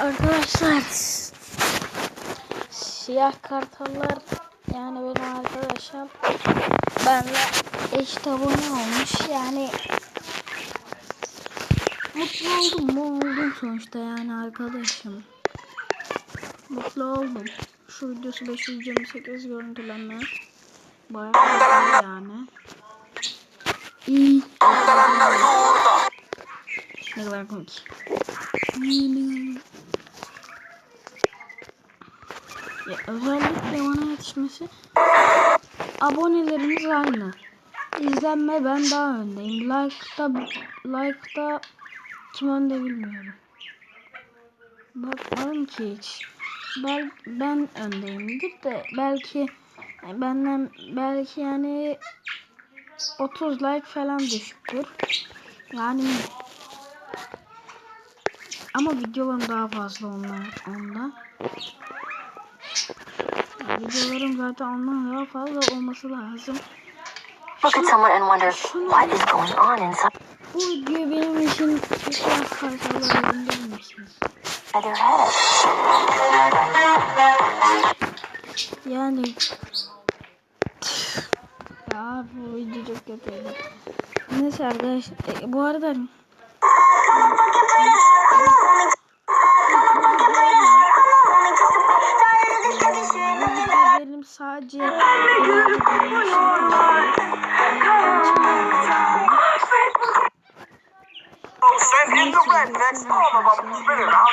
Arkadaşlar siyah kartallar yani benim arkadaşım benle eşit abone olmuş yani mutlu oldum mu oldum sonuçta yani arkadaşım. Mutlu oldum. Şu videosu 528 görüntülenme. Bayağı güzel yani. İyi. Ne kadar komik ya özellikle bana yetişmesi abonelerimiz aynı. İzlenme ben daha öndeyim. Like'da like'da kim önde bilmiyorum. Bakmadım ki hiç. Bel, ben öndeyimdir de belki benden belki yani 30 like falan düşüktür. Yani ama videolarım daha fazla onlar onda. Videolarım zaten ondan daha fazla olması lazım. Look at someone and wonder what is going on inside Bu videoyu benim için gönderir misiniz? their head. Yani ya bu video çok kötüydü. Neyse arkadaşlar e, bu arada sadece